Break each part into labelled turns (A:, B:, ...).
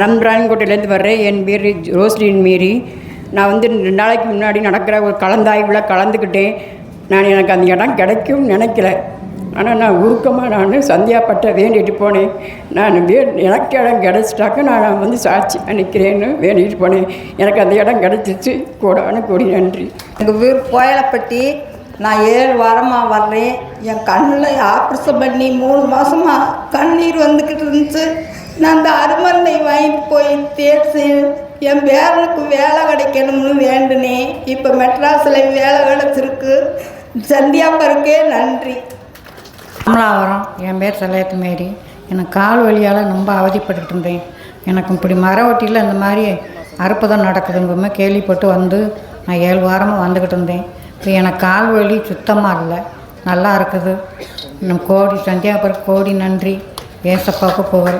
A: ரம்ரான்கோட்டையிலேருந்து வர்றேன். என் பேர் ரோஸ்லின் மீறி நான் வந்து ரெண்டு நாளைக்கு முன்னாடி நடக்கிற ஒரு கலந்தாய்வில் கலந்துக்கிட்டேன். நான் எனக்கு அந்த இடம் கிடைக்கும் நினைக்கல. ஆனால் நான் உருக்கமாக நான் சந்தியாப்பட்ட வேண்டிட்டு போனேன். நான் வே எனக்கு இடம் கிடச்சிட்டாக்க நான் வந்து சாட்சி நிற்கிறேன்னு வேண்டிட்டு போனேன். எனக்கு அந்த இடம் கிடச்சிச்சு. கூடான கூடி நன்றி.
B: எங்கள் ஊர் கோயிலப்பட்டி நான் ஏழு வாரமாக வர்றேன். என் கண்ணில் ஆப்ரேஷன் பண்ணி மூணு மாதமாக கண்ணீர் வந்துக்கிட்டு இருந்துச்சு. நான் அந்த அருமருந்தை வாங்கிட்டு போய் தேர்ச்சி என் பேரனுக்கு வேலை கிடைக்கணும்னு வேண்டுனேன். இப்போ மெட்ராஸில் வேலை கிடைச்சிருக்கு. சந்தியாப்பருக்கே நன்றி.
C: அமலாவரம் என் பேர் செல்லையத்து மேரி. எனக்கு கால் வழியால் ரொம்ப அவதிப்பட்டுட்டு இருந்தேன். எனக்கு இப்படி மரவட்டியில் இந்த மாதிரி அற்புதம் நடக்குதுங்கமே கேள்விப்பட்டு வந்து நான் ஏழு வாரமாக வந்துக்கிட்டு இருந்தேன். இப்போ எனக்கு கால் வலி சுத்தமாக இல்லை. நல்லா இருக்குது. இன்னும் கோடி சந்தியாபுரம் கோடி நன்றி. ஏசப்பாவுக்கு புகழ்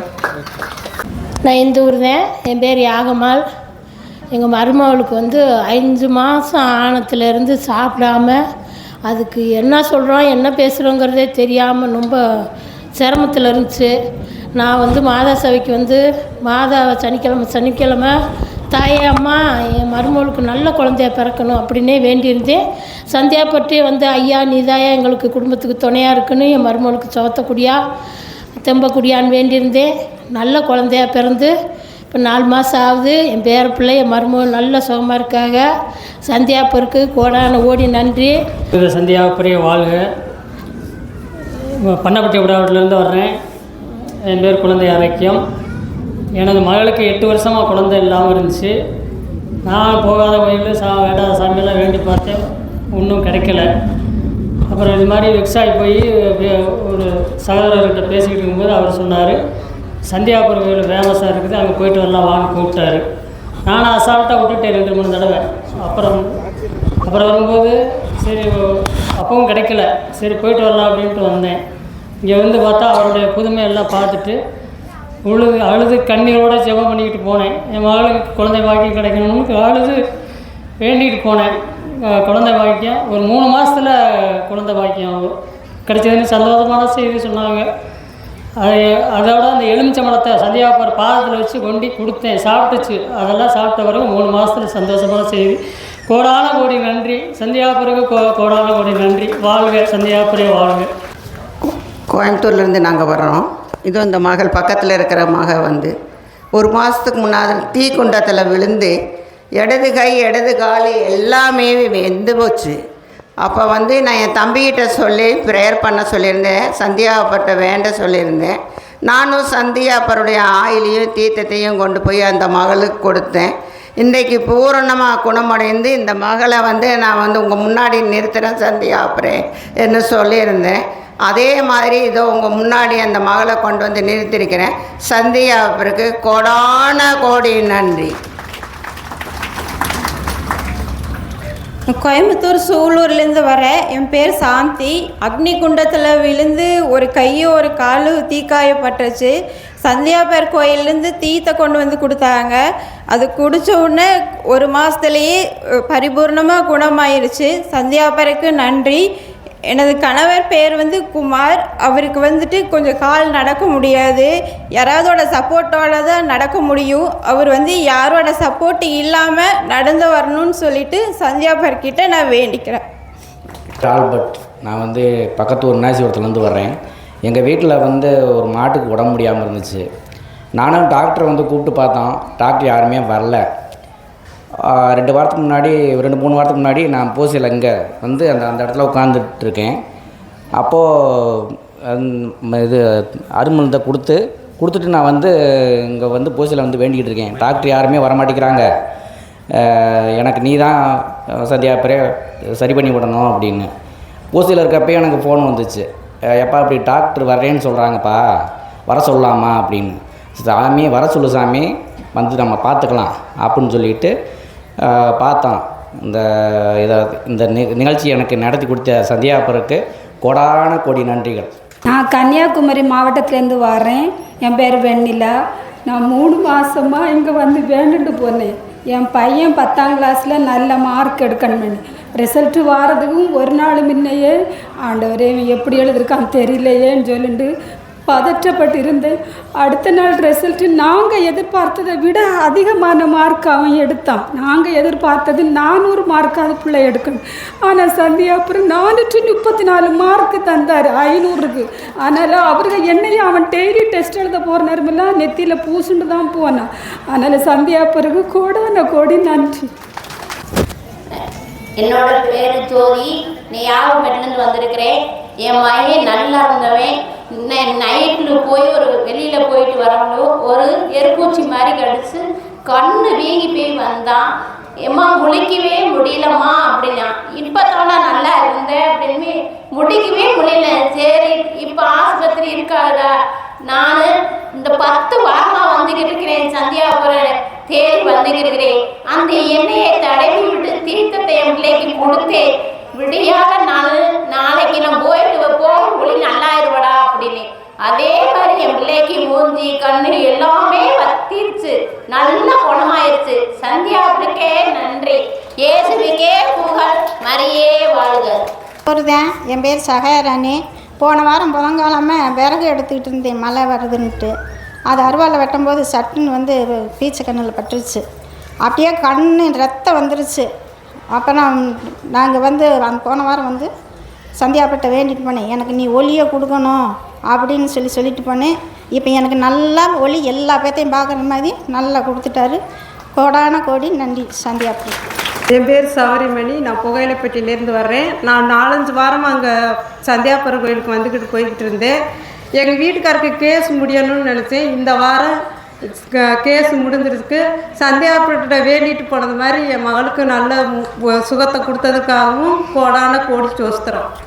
D: நான் இந்த ஊர் தான் என் பேர் யாகமால் எங்கள் மருமகளுக்கு வந்து அஞ்சு மாதம் ஆனத்துலேருந்து சாப்பிடாம அதுக்கு என்ன சொல்கிறோம் என்ன பேசுகிறோங்கிறதே தெரியாமல் ரொம்ப சிரமத்தில் இருந்துச்சு. நான் வந்து மாதா சபைக்கு வந்து மாதா சனிக்கிழமை சனிக்கிழமை தாயே அம்மா என் மருமகளுக்கு நல்ல குழந்தைய பிறக்கணும் அப்படின்னே வேண்டியிருந்தேன். சந்தியாப்பட்டு வந்து ஐயா நீதாயா எங்களுக்கு குடும்பத்துக்கு துணையாக இருக்குன்னு என் மருமகளுக்கு சோத்தக்குடியா தெம்பக்குடியான் வேண்டியிருந்தேன் நல்ல குழந்தையா பிறந்து இப்போ நாலு மாதம் ஆகுது என் பேர பிள்ளை என் மருமகள் நல்ல சுகமாக இருக்காங்க சந்தியா பொருக்கு கோடான ஓடி நன்றி.
E: இது சந்தியா பெரிய வாழ்க. பண்ணப்பட்டி விடாவட்டிலேருந்து வர்றேன். என் பேர் குழந்தை ஆரோக்கியம். எனது மகளுக்கு எட்டு வருஷமாக குழந்தை இல்லாமல் இருந்துச்சு. நான் போகாத கோயில் சா வேண்டாத சாமியெல்லாம் வேண்டி பார்த்தேன். ஒன்றும் கிடைக்கல. அப்புறம் இது மாதிரி வெக்ஸாகி போய் ஒரு சகோதரர்கிட்ட பேசிக்கிட்டு இருக்கும்போது அவர் சொன்னார் சந்தியாபுரம் கோயில் ஃபேமஸாக இருக்குது அங்கே போயிட்டு வரலாம் வாங்க கூப்பிட்டாரு. நானும் அசால்ட்டாக விட்டுட்டேன் ரெண்டு மூணு தடவை. அப்புறம் அப்புறம் வரும்போது சரி அப்பவும் கிடைக்கல. சரி போயிட்டு வரலாம் அப்படின்ட்டு வந்தேன். இங்கே வந்து பார்த்தா அவருடைய புதுமையெல்லாம் பார்த்துட்டு உழுது அழுது கண்ணீரோட ஜெபம் பண்ணிக்கிட்டு போனேன். என் மகளுக்கு குழந்தை பாக்கியம் கிடைக்கணும்னு அழுது வேண்டிகிட்டு போனேன். குழந்தை பாக்கியம். ஒரு மூணு மாதத்தில் குழந்தை பாக்கியம் கிடைச்சதுன்னு சந்தோஷமான செய்தி சொன்னாங்க. அது அதோட அந்த எலுமிச்சம்பழத்தை சந்தியாபார் பாதத்தில் வச்சு கொண்டு கொடுத்தேன். சாப்பிட்டுச்சு. அதெல்லாம் சாப்பிட்ட பிறகு மூணு மாதத்துல சந்தோஷமான செய்தி கோடான கோடி நன்றி. சந்தியாப்பருக்கு கோ கோடான கோடி நன்றி. வாழ்க சந்தியாபுரே வாழ்க.
F: கோயம்புத்தூர்லேருந்து நாங்கள் வர்றோம். இது இந்த மகள் பக்கத்தில் இருக்கிற மக வந்து ஒரு மாதத்துக்கு முன்னாடி தீ குண்டத்தில் விழுந்து இடது கை இடது கால் எல்லாமே வெந்து போச்சு. அப்போ வந்து நான் என் தம்பிகிட்ட சொல்லி ப்ரேயர் பண்ண சொல்லியிருந்தேன். சந்தியாப்பட்ட வேண்ட சொல்லியிருந்தேன். நானும் சந்தியாப்பருடைய ஆயிலையும் தீர்த்தத்தையும் கொண்டு போய் அந்த மகளுக்கு கொடுத்தேன். இன்றைக்கு பூரணமாக குணமடைந்து இந்த மகளை வந்து நான் வந்து உங்கள் முன்னாடி நிறுத்துகிறேன் சந்தியாப்பரே என்று சொல்லியிருந்தேன். அதே மாதிரி இதோ உங்கள் முன்னாடி அந்த மகளை கொண்டு வந்து நிறுத்திருக்கிறேன் சந்தியாப்பருக்கு கொடான கோடி நன்றி.
G: கோயம்புத்தூர் சூலூர்லேருந்து வரேன் என் பேர் சாந்தி. அக்னி குண்டத்தில் விழுந்து ஒரு கையும் ஒரு காலும் தீக்காயப்பட்டுச்சு சந்தியாபேர் கோயிலேருந்து தீத்தை கொண்டு வந்து கொடுத்தாங்க. அது குடித்த உடனே ஒரு மாதத்துலேயே பரிபூர்ணமாக குணமாயிருச்சு. சந்தியாபேருக்கு நன்றி. எனது கணவர் பேர் வந்து குமார். அவருக்கு வந்துட்டு கொஞ்சம் கால் நடக்க முடியாது. யாராவதோட சப்போர்ட்டோட தான் நடக்க முடியும். அவர் வந்து யாரோட சப்போர்ட் இல்லாமல் நடந்து வரணும்னு சொல்லிட்டு சந்தியாபர்கிட்ட நான் வேண்டிக்கிறேன்.
H: ஆல்பர்ட் நான் வந்து பக்கத்து ஒரு நாசிபுரத்துலேருந்து வர்றேன். எங்கள் வீட்டில் வந்து ஒரு மாட்டுக்கு உடம்பு முடியாமல் இருந்துச்சு. நானும் டாக்டரை வந்து கூப்பிட்டு பார்த்தோம் டாக்டர் யாருமே வரல. ரெண்டு வாரத்துக்கு முன்னாடி ரெண்டு மூணு வாரத்துக்கு முன்னாடி நான் போசியில் இங்கே வந்து அந்த அந்த இடத்துல உட்காந்துட்டு இருக்கேன் அப்போது இது அருமருந்தை கொடுத்து கொடுத்துட்டு நான் வந்து இங்கே வந்து போசியில் வந்து வேண்டிக்கிட்டு இருக்கேன் டாக்டர் யாருமே வர மாட்டேங்கிறாங்க எனக்கு நீ தான் சத்யா பெரிய சரி பண்ணி விடணும் அப்படின்னு. பூசையில் இருக்கப்பயே எனக்கு ஃபோன் வந்துச்சு. எப்பா இப்படி டாக்டர் வர்றேன்னு சொல்கிறாங்கப்பா வர சொல்லலாமா அப்படின்னு. சாமி வர சொல்லு சாமி வந்து நம்ம பார்த்துக்கலாம் அப்படின்னு சொல்லிட்டு பார்த்தான். இந்த இதை இந்த நி- நிகழ்ச்சி எனக்கு நடத்தி கொடுத்த சந்தியாபருக்கு கோடான கோடி நன்றிகள்.
I: நான் கன்னியாகுமரி மாவட்டத்துலேருந்து வரேன். என் பேர் வெண்ணிலா. நான் மூணு மாதமாக இங்கே வந்து வேண்டுட்டு போனேன். என் பையன் பத்தாம் கிளாஸில் நல்ல மார்க் எடுக்கணும்னு. ரிசல்ட்டு வாரதுக்கும் ஒரு நாள் முன்னையே ஆண்டவரே எப்படி எழுதிருக்கான் தெரியலையேன்னு சொல்லிட்டு பதற்றப்பட்டிருந்தேன். அடுத்த நாள் ரிசல்ட்டு நாங்கள் எதிர்பார்த்ததை விட அதிகமான மார்க் அவன் எடுத்தான். நாங்கள் எதிர்பார்த்தது நானூறு மார்க் அது பிள்ளை எடுக்கணும். ஆனால் சந்தியா அப்புறம் நானூற்றி முப்பத்தி நாலு மார்க்கு தந்தார் ஐநூறுக்கு. அதனால் அவருக்கு என்னையும் அவன் டெய்லி டெஸ்ட் எழுத போகிற நேரமெல்லாம் நெத்தியில் பூசுண்டு தான் போனான். அதனால் சந்தியா பிறகு கோடான கோடி நன்றி.
J: என்னோட பேர் ஜோதி. நீ யாகப்பட்டிலேருந்து வந்திருக்கிறேன். என் மகன் நல்லா இருந்தவன். நைட்டில் போய் ஒரு வெளியில் போயிட்டு வரவங்களோ ஒரு எருப்பூச்சி மாதிரி கடிச்சு கண்ணு வீங்கி போய் வந்தான். எம்மா முழிக்கவே முடியலம்மா அப்படின்னா இப்போ தானே நல்லா இருந்தேன் அப்படின்னு முடிக்கவே முடியல. சரி இப்போ ஆஸ்பத்திரி இருக்காதா நான் இந்த பத்து வாரமாக வந்துக்கிட்டு இருக்கிறேன். சந்தியாபுரம் தேடி வந்துக்கிறேன் அந்த எண்ணெயை தடவி விட்டு தீர்த்தத்தை என் பிள்ளைக்கு கொடுத்தேன். விடியாத நாள் நாளைக்கு நான் போயிட்டு போக மொழி இருக்கும் அப்படின்னு. அதே மாதிரி என் பிள்ளைக்கு மூஞ்சி கண்ணு எல்லாமே வத்திருச்சு. நல்ல குணமாயிருச்சு. சந்தியாவுக்கே நன்றி. இயேசுவுக்கே புகழ். மரியே வாழ்க.
K: ஒருதான் என் பேர் சகாயராணி. போன வாரம் புதங்காலமே விறகு எடுத்துக்கிட்டு இருந்தேன் மழை வருதுன்ட்டு அது அருவாலை வெட்டும்போது சட்டுன்னு வந்து பீச்சு கண்ணில் பட்டுருச்சு. அப்படியே கண்ணு ரத்தம் வந்துருச்சு. அப்புறம் நாங்கள் வந்து அந்த போன வாரம் வந்து சந்தியாப்பட்ட வேண்டிட்டு போனேன். எனக்கு நீ ஒளியை கொடுக்கணும். அப்படின்னு சொல்லி சொல்லிட்டு போனேன். இப்போ எனக்கு நல்லா ஒளி எல்லா பேர்த்தையும் பார்க்குற மாதிரி நல்லா கொடுத்துட்டாரு. கோடான கோடி நன்றி சந்தியாப்பட்டு
L: என் பேர் சவரிமணி நான் புகையிலப்பட்டியிலேருந்து வர்றேன். நான் நாலஞ்சு வாரமாக அங்கே சந்தியாபுரம் கோயிலுக்கு வந்துக்கிட்டு போய்கிட்டு இருந்தேன். எங்கள் வீட்டுக்காருக்கு கேஸ் முடியணும்னு நினச்சேன். இந்த வாரம் க- கேஸ் முடிஞ்சிருக்கு. சந்தியாபுரத்திட்ட வேண்டிட்டு போனது மாதிரி என் மகளுக்கு நல்ல மு- சுகத்தை கொடுத்ததுக்காகவும் கோடான கோடி சோஸ்திரம்